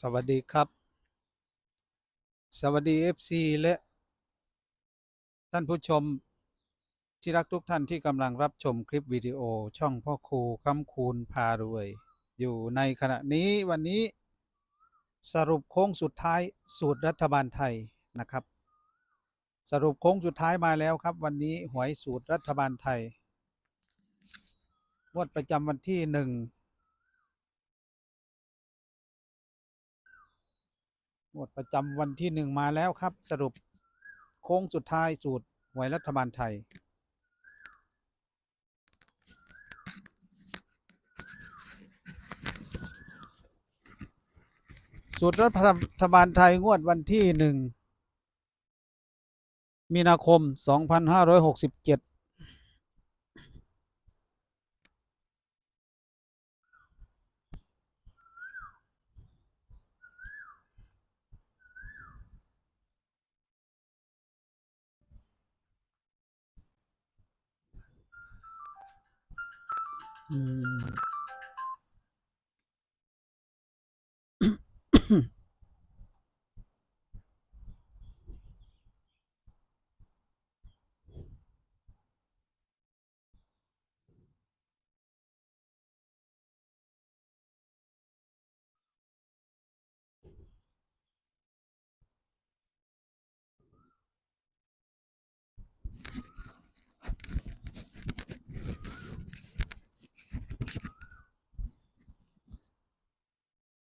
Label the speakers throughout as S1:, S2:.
S1: สวัสดีครับ สวัสดี FC และ ท่านผู้ชมที่รักทุกท่านที่กำลังรับชมคลิปวิดีโอช่องพ่อครูคำคูณพารวย อยู่ในขณะนี้วันนี้สรุปโค้งสุดท้ายสูตรรัฐบาลไทยนะครับ สรุปโค้งสุดท้ายมาแล้วครับ วันนี้หวยสูตรรัฐบาลไทยงวดประจำวันที่หนึ่ง วดประจำวันที่หนึ่งมาแล้วครับ สรุปโค้งสุดท้ายสูตรหวยรัฐบาลไทย สูตรรัฐบาลไทยงวดวันที่หนึ่งมีนาคม 2567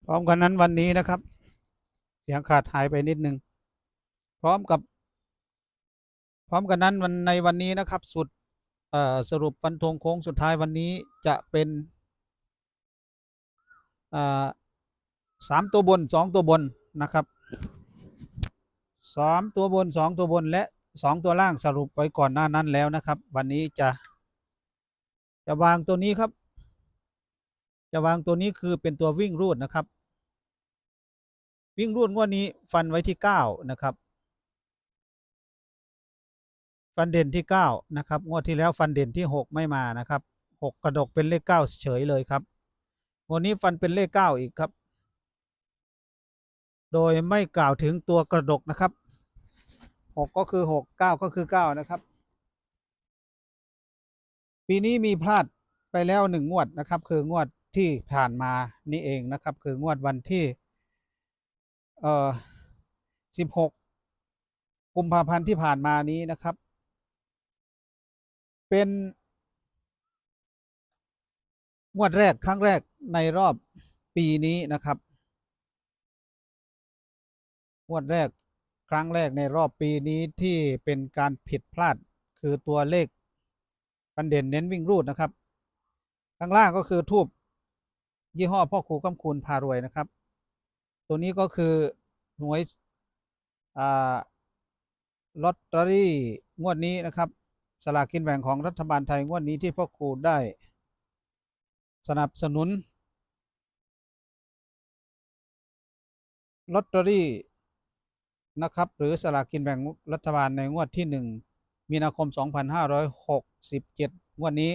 S1: พร้อมกันนั้นวันนี้นะครับ เสียงขาดหายไปนิดนึง พร้อมกับ พร้อมกันนั้นวันในวันนี้นะครับ สุดสรุปฟันธงโค้งสุดท้ายวันนี้จะเป็นสามตัวบนสองตัวบนนะครับสามตัวบนสองตัวบนและสองตัวล่างสรุปไว้ก่อนหน้านั้นแล้วนะครับ วันนี้จะ จะวางตัวนี้ครับ จะวางตัวนี้คือเป็นตัววิ่งรูดนะครับ วิ่งรูดงวดนี้ฟันไว้ที่เก้านะครับ ฟันเด่นที่เก้านะครับ งวดที่แล้วฟันเด่นที่หกไม่มานะครับหกกระดกเป็นเลขเก้าเฉยเลยครับงวดนี้ฟันเป็นเลขเก้าอีกครับ โดยไม่กล่าวถึงตัวกระดกนะครับหกก็คือหกเก้าก็คือเก้านะครับ ปีนี้มีพลาดไปแล้วหนึ่งงวดนะครับ คืองวดที่ผ่านมานี่เองนะครับ คืองวดวันที่ เอ่อสิบหกกุมภาพันธ์ที่ผ่านมานี้นะครับ เป็นงวดแรกครั้งแรกในรอบปีนี้นะครับงวดแรกครั้งแรกในรอบปีนี้ที่เป็นการผิดพลาดคือตัวเลขปันเด่นเน้นวิ่งรูดนะครับ ข้างล่างก็คือทูบยี่ห้อพ่อครูกำคูณพารวยนะครับ ตัวนี้ก็คือหน่วยอ่าลอตเตอรี่งวดนี้นะครับ สลากกินแบ่งของรัฐบาลไทยงวดนี้ที่พ่อครูได้ สนับสนุนลอตเตอรี่นะครับ หรือสลากกินแบ่งรัฐบาลในงวดที่หนึ่งมีนาคม 2567 งวดนี้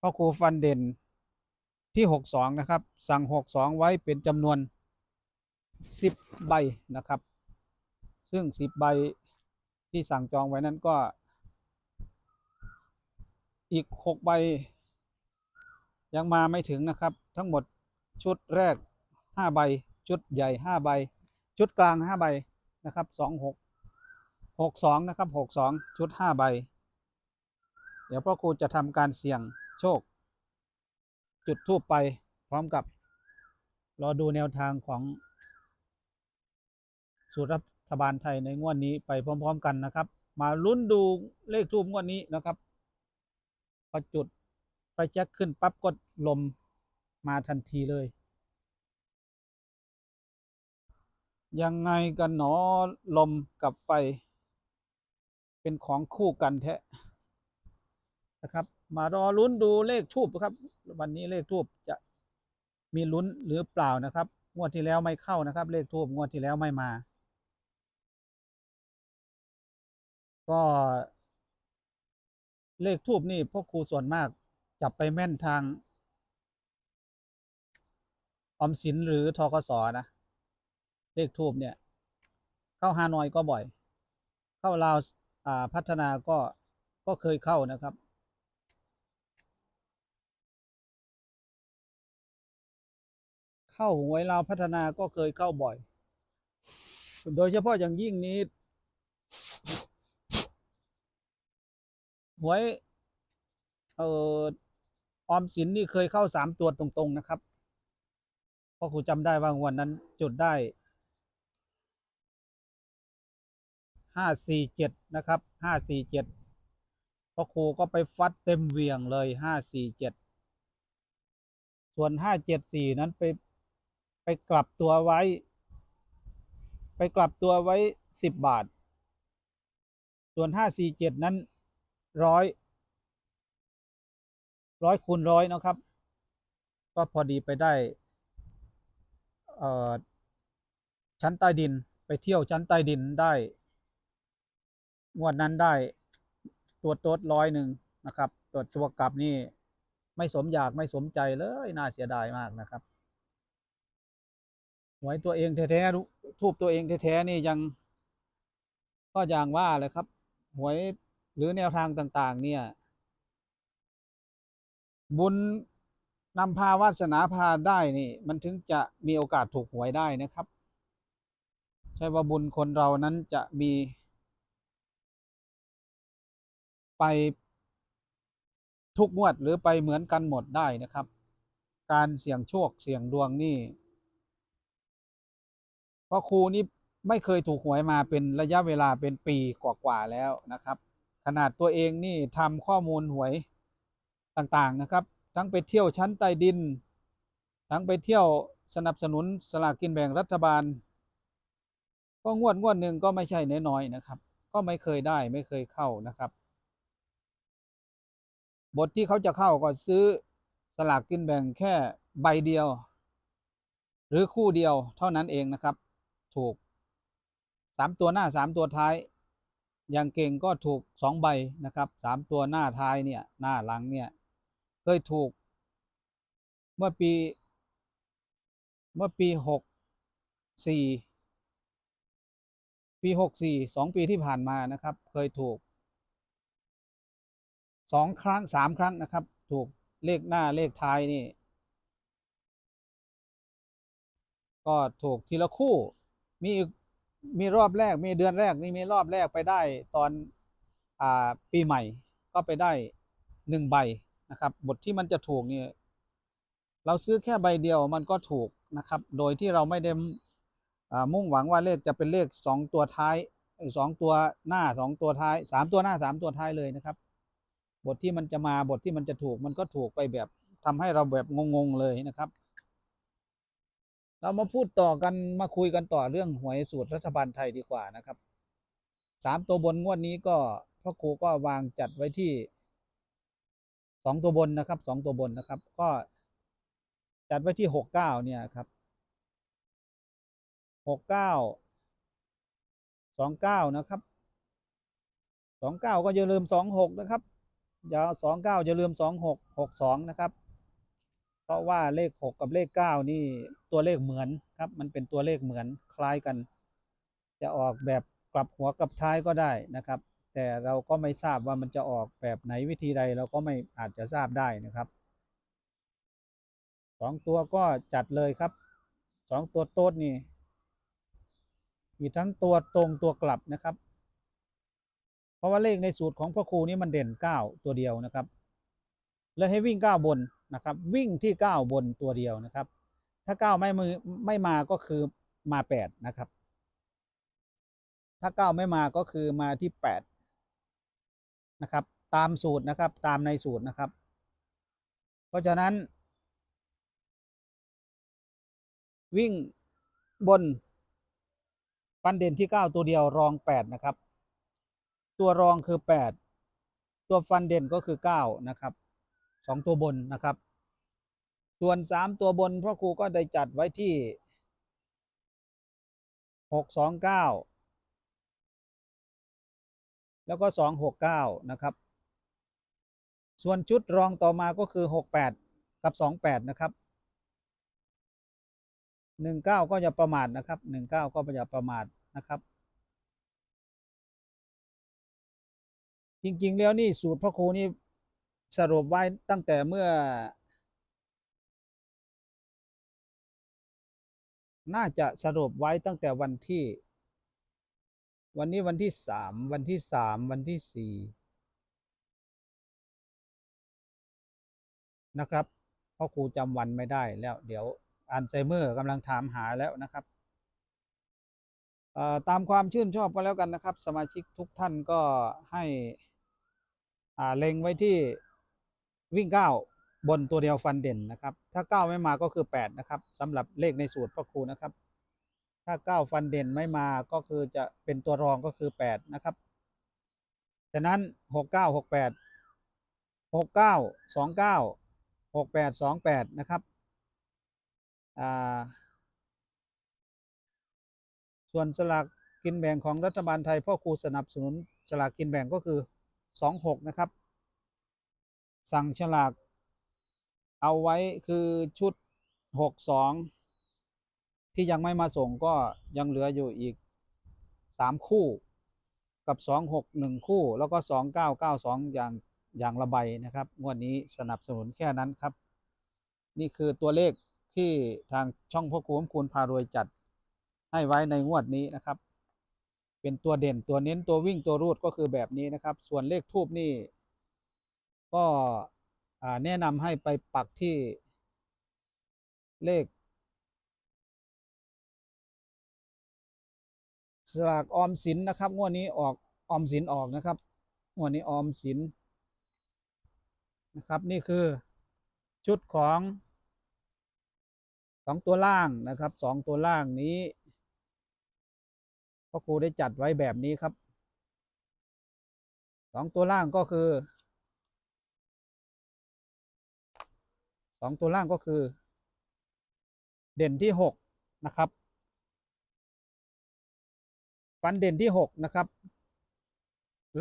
S1: พ่อครูฟันเด่นที่ 62 นะครับ สั่ง 62 ไว้เป็นจำนวน 10ใบนะครับ ซึ่ง10ใบที่สั่งจองไว้นั้นก็ อีก6ใบ ยังมาไม่ถึงนะครับ ทั้งหมดชุดแรก5ใบ ชุดใหญ่5ใบ ชุดกลาง5ใบนะครับ26 62นะครับ62ชุด5ใบ เดี๋ยวพ่อครูจะทำการเสี่ยงโชค จุดทูปไปพร้อมกับรอดูแนวทางของ สูตรรัฐบาลไทยในงวดนี้ไปพร้อม ๆ กันนะครับ มาลุ้นดูเลขทูปงวดนี้นะครับพอจุดไฟแจ็คขึ้นปั๊บกดลมมาทันทีเลย ยังไงกันหนอลมกับไฟ เป็นของคู่กันแท้นะครับ มารอลุ้นดูเลขทูบครับ วันนี้เลขทูบจะมีลุ้นหรือเปล่านะครับ งวดที่แล้วไม่เข้านะครับ เลขทูบงวดที่แล้วไม่มา ก็ เลขทูบนี่พวกครูส่วนมาก จับไปแม่นทางอมสินหรือทกสนะ เลขทูบเนี่ย เข้าฮานอยก็บ่อย เข้าลาวอ่าพัฒนาก็ก็เคยเข้านะครับเข้าหวยลาวพัฒนาก็เคยเข้าบ่อย โดยเฉพาะอย่างยิ่งนี้ หวยเอ่อออมสินนี่เคยเข้าสามตัวตรง ๆ นะครับเพราะครูจำได้ว่างวันนั้นจุดได้ห้าสี่เจ็ดนะครับห้าสี่เจ็ดพอครูก็ไปฟัดเต็มเวียงเลยห้าสี่เจ็ดส่วนห้าเจ็ดสี่นั้นไปไปกลับตัวไว้ ไปกลับตัวไว้สิบบาท ส่วนห้าสี่เจ็ดนั้น ร้อยร้อยคูณร้อยนะครับ ก็พอดีไปได้ชั้นใต้ดินไปเที่ยวชั้นใต้ดินได้งวดนั้นได้ตัวโต๊ดร้อยหนึ่งนะครับ ตัวตัวกลับนี่ไม่สมอยากไม่สมใจเลยน่าเสียดายมากนะครับหวยตัวเองแท้ๆทูบตัวเองแท้ๆนี่ยัง ก็อย่างว่าเลยครับหวย หรือแนวทางต่างๆ เนี่ย บุญนำพาวาสนาพาได้นี่ มันถึงจะมีโอกาสถูกหวยได้นะครับ ใช่ว่าบุญคนเรานั้นจะมี ไปทุกงวดหรือไปเหมือนกันหมดได้นะครับ การเสี่ยงโชคเสี่ยงดวงนี่เพราะครูนี่ไม่เคยถูกหวยมาเป็นระยะเวลาเป็นปีกว่าๆแล้วนะครับ ขนาดตัวเองนี่ทำข้อมูลหวยต่างๆนะครับ ทั้งไปเที่ยวชั้นใต้ดิน ทั้งไปเที่ยวสนับสนุนสลากกินแบ่งรัฐบาล ก็งวดงวดหนึ่งก็ไม่ใช่น้อยๆนะครับ ก็ไม่เคยได้ไม่เคยเข้านะครับ บทที่เขาจะเข้าก็ซื้อสลากกินแบ่งแค่ใบเดียว หรือคู่เดียวเท่านั้นเองนะครับ ถูกสามตัวหน้าสามตัวท้าย อย่างเก่งก็ถูกสองใบนะครับสามตัวหน้าท้ายเนี่ยหน้าหลังเนี่ยเคยถูก เมื่อปี เมื่อปีหกสี่ปีหกสี่สองปีที่ผ่านมานะครับ เคยถูกสองครั้งสามครั้งนะครับ ถูกเลขหน้าเลขท้ายนี่ก็ถูกทีละคู่มีอีก มีรอบแรกมีเดือนแรกนี่มีรอบแรกไปได้ตอนอ่าปีใหม่ก็ไปได้หนึ่งใบนะครับ บทที่มันจะถูกเนี่ยเราซื้อแค่ใบเดียวมันก็ถูกนะครับ โดยที่เราไม่ได้มุ่งหวังว่าเลขจะเป็นเลขสองตัวท้ายสองตัวหน้าสองตัวท้ายสามตัวหน้าสามตัวท้ายเลยนะครับ บทที่มันจะมาบทที่มันจะถูกมันก็ถูกไปแบบทำให้เราแบบงงๆเลยนะครับ เรามาพูดต่อกันมาคุยกันต่อเรื่องหวยสูตรรัฐบาลไทยดีกว่านะครับสามตัวบนงวดนี้ก็พ่อครูก็วางจัดไว้ที่สองตัวบนนะครับสองตัวบนนะครับ ก็จัดไว้ที่หกเก้าเนี่ยครับหกเก้าสองเก้านะครับสองเก้าก็อย่าลืมสองหกนะครับอย่าสองเก้าอย่าลืมสองหกหกสองนะครับ เพราะว่าเลขหกกับเลขเก้านี่ตัวเลขเหมือนครับ มันเป็นตัวเลขเหมือนคล้ายกัน จะออกแบบกลับหัวกลับท้ายก็ได้นะครับ แต่เราก็ไม่ทราบว่ามันจะออกแบบไหนวิธีใดเราก็ไม่อาจจะทราบได้นะครับสองตัวก็จัดเลยครับสองตัวโต๊ดนี่มีทั้งตัวตรงตัวกลับนะครับ เพราะว่าเลขในสูตรของพ่อครูนี่มันเด่นเก้าตัวเดียวนะครับเลยให้วิ่งเก้าบน นะครับ วิ่งที่เก้าบนตัวเดียวนะครับ ถ้าเก้าไม่มือไม่มาก็คือมาแปดนะครับ ถ้าเก้าไม่มาก็คือมาที่แปดนะครับ ตามสูตรนะครับ ตามในสูตรนะครับ เพราะฉะนั้น วิ่งบนฟันเด่นที่เก้าตัวเดียวรองแปดนะครับ ตัวรองคือแปดตัวฟันเด่นก็คือเก้านะครับ สองตัวบนนะครับ ส่วนสามตัวบนพ่อครูก็ได้จัดไว้ที่หกสองเก้าแล้วก็สองหกเก้านะครับ ส่วนชุดรองต่อมาก็คือหกแปดกับสองแปดนะครับหนึ่งเก้าก็อย่าประมาทนะครับหนึ่งเก้าก็อย่าประมาทนะครับ จริงๆแล้วนี่สูตรพ่อครูนี่ สรุปไว้ตั้งแต่เมื่อ น่าจะสรุปไว้ตั้งแต่วันที่ วันนี้วันที่สามวันที่สามวันที่สี่นะครับเพราะครูจำวันไม่ได้แล้ว เดี๋ยวอัลไซเมอร์กำลังถามหาแล้วนะครับตามความชื่นชอบก็แล้วกันนะครับ สมาชิกทุกท่านก็ให้เล็งไว้ที่ วิ่งเก้าบนตัวเดียวฟันเด่นนะครับ ถ้าเก้าไม่มาก็คือแปดนะครับสำหรับเลขในสูตรพ่อครูนะครับ ถ้าเก้าฟันเด่นไม่มาก็คือจะเป็นตัวรองก็คือแปดนะครับฉะนั้นหกเก้าหกแปดหกเก้าสองเก้าหกแปดสองแปดนะครับอ่าส่วนสลากกินแบ่งของรัฐบาลไทยพ่อครูสนับสนุนสลากกินแบ่งก็คือสองหกนะครับ สั่งฉลาก เอาไว้คือชุดหกสองที่ยังไม่มาส่งก็ยังเหลืออยู่อีกสามคู่กับสองหกหนึ่งคู่ แล้วก็สองเก้าเก้าสองอย่างอย่างละใบนะครับ งวดนี้สนับสนุนแค่นั้นครับ นี่คือตัวเลขที่ทางช่องพ่อครูมคูณพารวยจัดให้ไว้ในงวดนี้นะครับ เป็นตัวเด่นตัวเน้นตัววิ่งตัวรูดก็คือแบบนี้นะครับ ส่วนเลขทูบนี่ ก็แนะนำให้ไปปักที่เลขสลากออมสินนะครับ งวดนี้ออกออมสินออกนะครับ งวดนี้ออมสินนะครับ นี่คือชุดของสองตัวล่างนะครับสองตัวล่างนี้พ่อครูได้จัดไว้แบบนี้ครับสองตัวล่างก็คือ สองตัวล่างก็คือ เด่นที่หกนะครับ ฟันเด่นที่หกนะครับ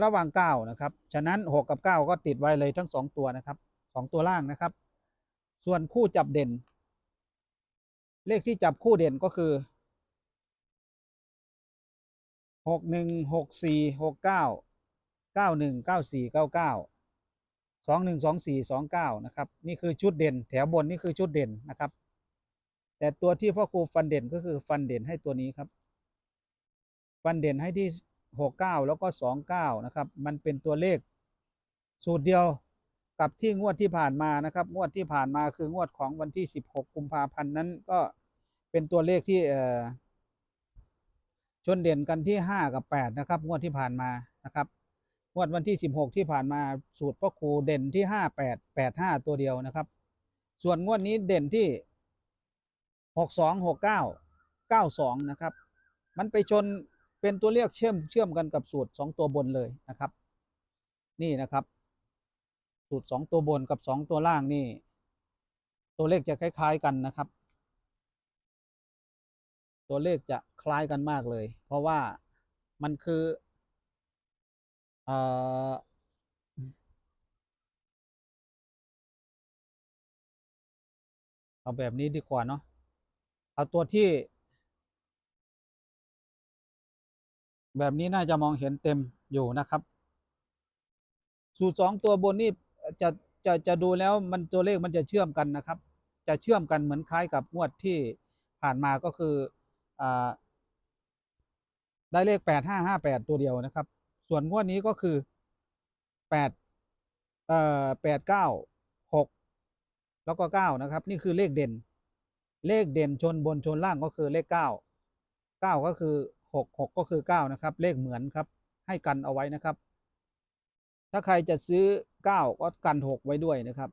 S1: ระหว่างเก้านะครับ ฉะนั้นหกกับเก้าก็ติดไว้เลยทั้งสองตัวนะครับสองตัวล่างนะครับ ส่วนคู่จับเด่น เลขที่จับคู่เด่นก็คือหกหนึ่งหกสี่หกเก้าเก้าหนึ่งเก้าสี่เก้าเก้า สองหนึ่งสองสี่สองเก้านะครับ นี่คือชุดเด่น แถวบนนี่คือชุดเด่นนะครับ แต่ตัวที่พ่อครูฟันเด่นก็คือฟันเด่นให้ตัวนี้ครับ ฟันเด่นให้ที่หกเก้าแล้วก็สองเก้านะครับ มันเป็นตัวเลข สูตรเดียวกับที่งวดที่ผ่านมานะครับ งวดที่ผ่านมาคืองวดของวันที่สิบหกกุมภาพันธ์นั้นก็เป็นตัวเลขที่เอ่อชนเด่นกันที่ห้ากับแปดนะครับ งวดที่ผ่านมานะครับ งวดวันที่สิบหกที่ผ่านมาสูตรพ่อครูเด่นที่ห้าแปดแปดห้าตัวเดียวนะครับ ส่วนงวดนี้เด่นที่หกสองหกเก้าเก้าสองนะครับ มันไปชนเป็นตัวเลขเชื่อมเชื่อมกันกับสูตรสองตัวบนเลยนะครับ นี่นะครับ สูตรสองตัวบนกับสองตัวล่างนี่ ตัวเลขจะคล้ายๆกันนะครับ ตัวเลขจะคล้ายกันมากเลย เพราะว่ามันคือ เอ่อ เอาแบบนี้ดีกว่าเนาะ เอาตัวที่ แบบนี้น่าจะมองเห็นเต็มอยู่นะครับ สูตรสองตัวบนนี่จะจะจะดูแล้วมันตัวเลขมันจะเชื่อมกันนะครับ จะเชื่อมกันเหมือนคล้ายกับงวดที่ผ่านมาก็คืออ่าได้เลขแปดห้าห้าแปดตัวเดียวนะครับ ส่วนงวดนี้ก็คือแปดเอ่อแปดเก้าหกแล้วก็เก้านะครับ นี่คือเลขเด่น เลขเด่นชนบนชนล่างก็คือเลขเก้าเก้าก็คือหกหกก็คือเก้านะครับ เลขเหมือนครับ ให้กันเอาไว้นะครับ ถ้าใครจะซื้อเก้าก็กันหกไว้ด้วยนะครับ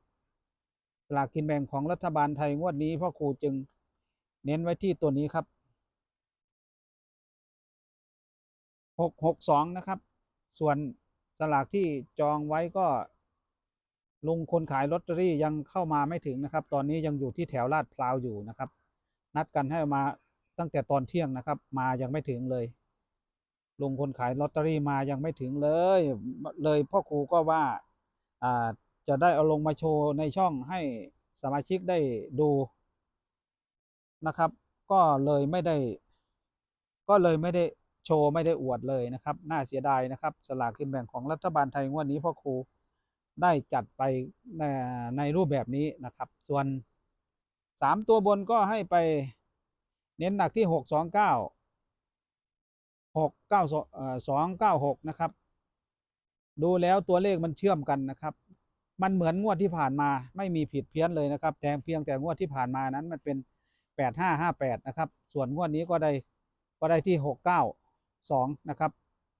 S1: สลากกินแบ่งของรัฐบาลไทยงวดนี้พ่อครูจึงเน้นไว้ที่ตัวนี้ครับหกหกสองนะครับ ส่วนสลากที่จองไว้ก็ ลุงคนขายลอตเตอรี่ยังเข้ามาไม่ถึงนะครับ ตอนนี้ยังอยู่ที่แถวลาดพร้าวอยู่นะครับ นัดกันให้มาตั้งแต่ตอนเที่ยงนะครับ มายังไม่ถึงเลยลุงคนขายลอตเตอรี่มายังไม่ถึงเลย เลยพ่อครูก็ว่าอ่าจะได้เอาลงมาโชว์ในช่องให้สมาชิกได้ดูนะครับ ก็เลยไม่ได้ ก็เลยไม่ได้ โชว์ไม่ได้อวดเลยนะครับ น่าเสียดายนะครับ สลากกินแบ่งของรัฐบาลไทยงวดนี้พ่อครูได้จัดไปในในรูปแบบนี้นะครับ ส่วนสามตัวบนก็ให้ไปเน้นหนักที่หกสองเก้าหกเก้าสองเก้าหกนะครับ ดูแล้วตัวเลขมันเชื่อมกันนะครับ มันเหมือนงวดที่ผ่านมาไม่มีผิดเพี้ยนเลยนะครับ แต่เพียงแต่งวดที่ผ่านมานั้นมันเป็นแปดห้าห้าแปดนะครับ ส่วนงวดนี้ก็ได้ก็ได้ที่ห กเก้าสองนะครับ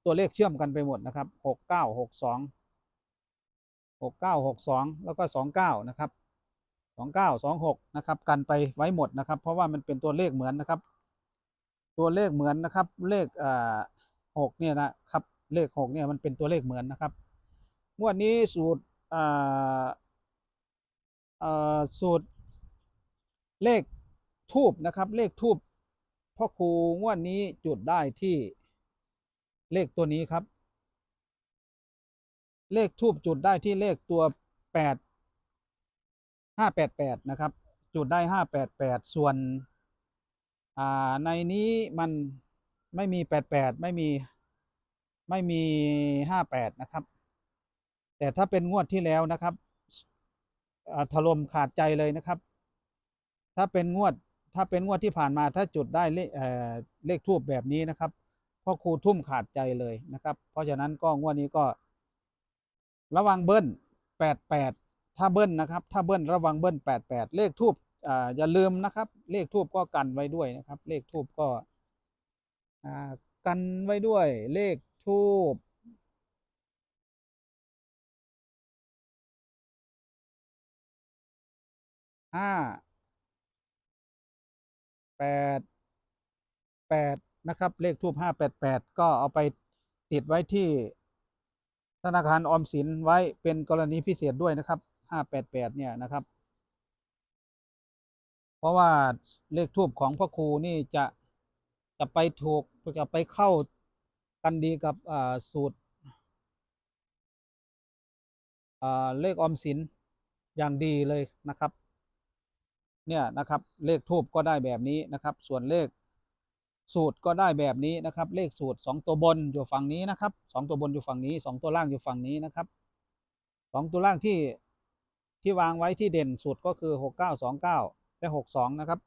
S1: ตัวเลขเชื่อมกันไปหมดนะครับหกเก้าหกสองหกเก้าหกสองแล้วก็สองเก้านะครับสองเก้าสองหกนะครับ กันไปไว้หมดนะครับ เพราะว่ามันเป็นตัวเลขเหมือนนะครับ ตัวเลขเหมือนนะครับ เลขอ่าหกเนี่ยนะครับ เลขหกเนี่ยมันเป็นตัวเลขเหมือนนะครับ งวดนี้สูตรอ่าอ่าสูตรเลขทูบนะครับ เลขทูบพ่อครูงวดนี้จุดได้ที่ เลขตัวนี้ครับ เลขทูบจุดได้ที่เลขตัวแปดห้าแปดแปดนะครับ จุดได้ห้าแปดแปดส่วนอ่าในนี้มันไม่มีแปดแปดไม่มีไม่มีห้าแปดนะครับ แต่ถ้าเป็นงวดที่แล้วนะครับอ่าถล่มขาดใจเลยนะครับ ถ้าเป็นงวดถ้าเป็นงวดที่ผ่านมาถ้าจุดได้เลขเอ่อเลขทูบแบบนี้นะครับ พ่อครูทุ่มขาดใจเลยนะครับ เพราะฉะนั้นก็งวดนี้ก็ ระวังเบิ้ลแปดแปดถ้าเบิ้ลนะครับ ถ้าเบิ้ลระวังเบิ้ลแปดแปดเลขทูบอ่าอย่าลืมนะครับ เลขทูบก็กันไว้ด้วยนะครับ เลขทูบก็อ่ากันไว้ด้วย เลขทูบห้าแปดแปด นะครับ เลขทูบห้าแปดแปดก็เอาไปติดไว้ที่ธนาคารออมสินไว้เป็นกรณีพิเศษด้วยนะครับห้าแปดแปดเนี่ยนะครับ เพราะว่าเลขทูบของพ่อครูนี่จะจะไปถูกจะไปเข้ากันดีกับสูตรเลขออมสินอย่างดีเลยนะครับ เนี่ยนะครับเลขทูบก็ได้แบบนี้นะครับ ส่วนเลข สูตรก็ได้แบบนี้นะครับ เลขสูตรสองตัวบนอยู่ฝั่งนี้นะครับสองตัวบนอยู่ฝั่งนี้สองตัวล่างอยู่ฝั่งนี้นะครับสองตัวล่างที่ที่วางไว้ที่เด่นสุดก็คือหกเก้าสองเก้าและหกสองนะครับ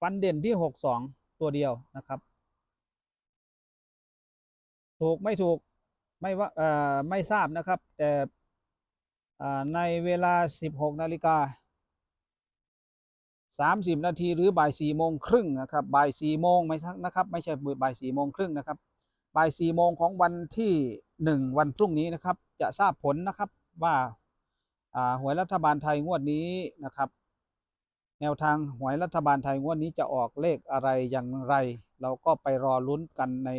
S1: ฟันเด่นที่หกสองตัวเดียวนะครับ ถูกไม่ถูกไม่ว่าเอ่อไม่ทราบนะครับ แต่ในเวลาสิบหกนาฬิกา สามสิบนาทีหรือบ่ายสี่โมงครึ่งนะครับบ่ายสี่โมงไม่ใช่นะครับไม่ใช่บ่ายสี่โมงครึ่งนะครับบ่ายสี่โมงของวันที่หนึ่งวันพรุ่งนี้นะครับ จะทราบผลนะครับว่าหวยรัฐบาลไทยงวดนี้นะครับ แนวทางหวยรัฐบาลไทยงวดนี้จะออกเลขอะไรอย่างไร เราก็ไปรอลุ้นกันใน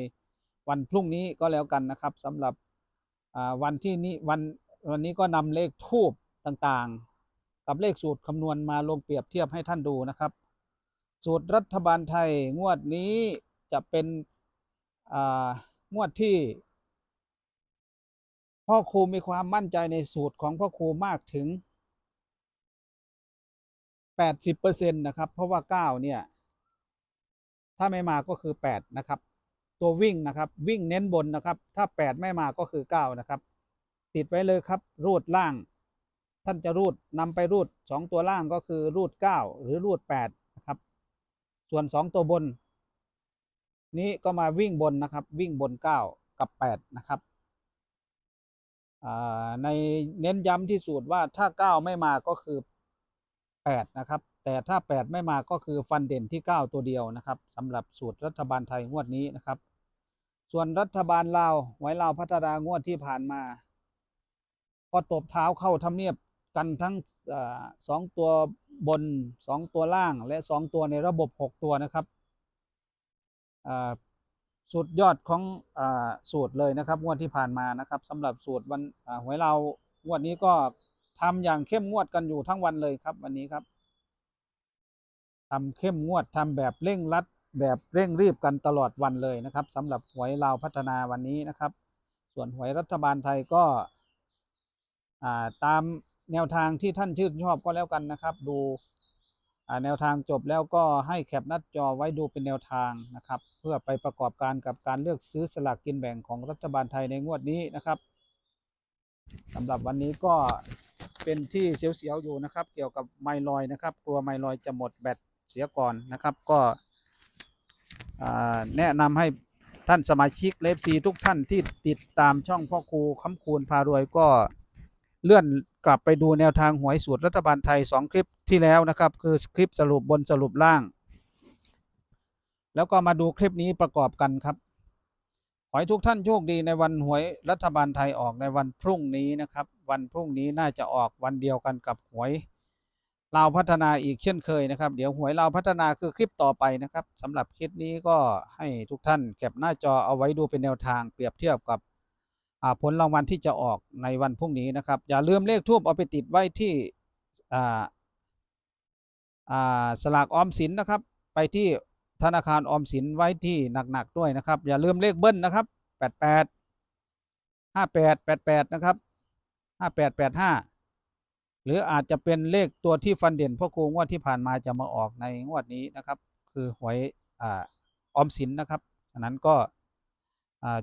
S1: วันพรุ่งนี้ก็แล้วกันนะครับสำหรับวันที่นี้วันวันนี้ก็นำเลขทูบต่างๆ กับเลขสูตรคำนวณมาลงเปรียบเทียบให้ท่านดูนะครับ สูตรรัฐบาลไทยงวดนี้จะเป็นอ่างวดที่ พ่อครูมีความมั่นใจในสูตรของพ่อครูมากถึงแปดสิบเปอร์เซ็นต์นะครับ เพราะว่าเก้าเนี่ย ถ้าไม่มาก็คือแปดนะครับ ตัววิ่งนะครับ วิ่งเน้นบนนะครับ ถ้าแปดไม่มาก็คือเก้านะครับ ติดไว้เลยครับ รูดล่าง ท่านจะรูดนำไปรูดสองตัวล่างก็คือรูดเก้าหรือรูดแปดนะครับ ส่วนสองตัวบน นี้ก็มาวิ่งบนนะครับ วิ่งบนเก้ากับแปดนะครับในเน้นย้ำที่สูตรว่าถ้าเก้าไม่มาก็คือแปดนะครับ แต่ถ้าแปดไม่มาก็คือฟันเด่นที่เก้าตัวเดียวนะครับสำหรับสูตรรัฐบาลไทยงวดนี้นะครับ ส่วนรัฐบาลลาวไว้ลาวพัฒนางวดที่ผ่านมาก็ตบเท้าเข้าทำเนียบ กันทั้งสองตัวบนสองตัวล่างและสองตัวในระบบหกตัวนะครับสุดยอดของอสูตรเลยนะครับงวดที่ผ่านมานะครับสำหรับสูตรวันหวยเรางวดนี้ก็ทำอย่างเข้มงวดกันอยู่ทั้งวันเลยครับ วันนี้ครับทำเข้มงวดทำแบบเร่งรัดแบบเร่งรีบกันตลอดวันเลยนะครับสำหรับหวยเราพัฒนาวันนี้นะครับ ส่วนหวยรัฐบาลไทยก็ตาม แนวทางที่ท่านชื่นชอบก็แล้วกันนะครับ ดูแนวทางจบแล้วก็ให้แคปหน้าจอไว้ดูเป็นแนวทางนะครับ เพื่อไปประกอบการกับการเลือกซื้อสลากกินแบ่งของรัฐบาลไทยในงวดนี้นะครับสำหรับวันนี้ก็เป็นที่เสียวๆอยู่นะครับ เกี่ยวกับไมลอยนะครับ กลัวไมลอยจะหมดแบตเสียก่อนนะครับ ก็แนะนำให้ท่านสมาชิกเลฟซีทุกท่านที่ติดตามช่องพ่อครูคำคูณพารวยก็เลื่อน กลับไปดูแนวทางหวยสูตรรัฐบาลไทย 2 คลิปที่แล้วนะครับ คือคลิปสรุปบนสรุปล่าง แล้วก็มาดูคลิปนี้ประกอบกันครับ ขอให้ทุกท่านโชคดีในวันหวยรัฐบาลไทยออกในวันพรุ่งนี้นะครับ วันพรุ่งนี้น่าจะออกวันเดียวกันกับหวยลาวพัฒนาอีกเช่นเคยนะครับ เดี๋ยวหวยลาวพัฒนาคือคลิปต่อไปนะครับสำหรับคลิปนี้ก็ให้ทุกท่านเก็บหน้าจอเอาไว้ดูเป็นแนวทางเปรียบเทียบกับ ผลรางวัลที่จะออกในวันพรุ่งนี้นะครับ อย่าลืมเลขทูบเอาไปติดไว้ที่สลากออมสินนะครับ ไปที่ธนาคารออมสินไว้ที่หนักๆด้วยนะครับ อย่าลืมเลขเบิ้ลนะครับแปดแปดห้าแปดแปดแปดนะครับห้าแปดแปดห้าหรืออาจจะเป็นเลขตัวที่ฟันเด่นพ่อครูงวดที่ผ่านมาจะมาออกในงวดนี้นะครับ คือหวยอออมสินนะครับฉะนั้นก็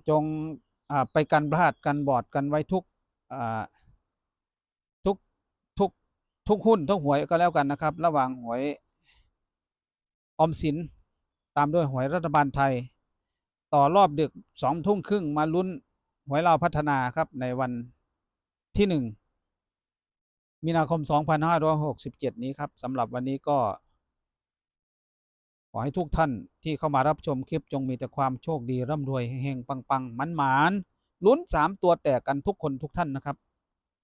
S1: จง ไปกันพลาดกันบอดกันไว้ทุกอทุกทุกทุกหุ้นทุกหวยก็แล้วกันนะครับ ระหว่างหวยออมสินตามด้วยหวยรัฐบาลไทย ต่อรอบดึกสองทุ่มครึ่งมาลุ้นหวยเราวพัฒนาครับในวันที่หนึ่งมีนาคม 2567 นี้ครับสำหรับวันนี้ก็ ขอให้ทุกท่านที่เข้ามารับชมคลิปจงมีแต่ความโชคดีร่ำรวยเฮงๆปังๆมันหมานลุ้นสามตัวแตกกันทุกคนทุกท่านนะครับ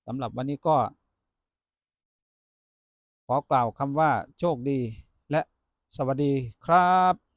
S1: สำหรับวันนี้ก็ ขอกล่าวคำว่าโชคดีและสวัสดีครับ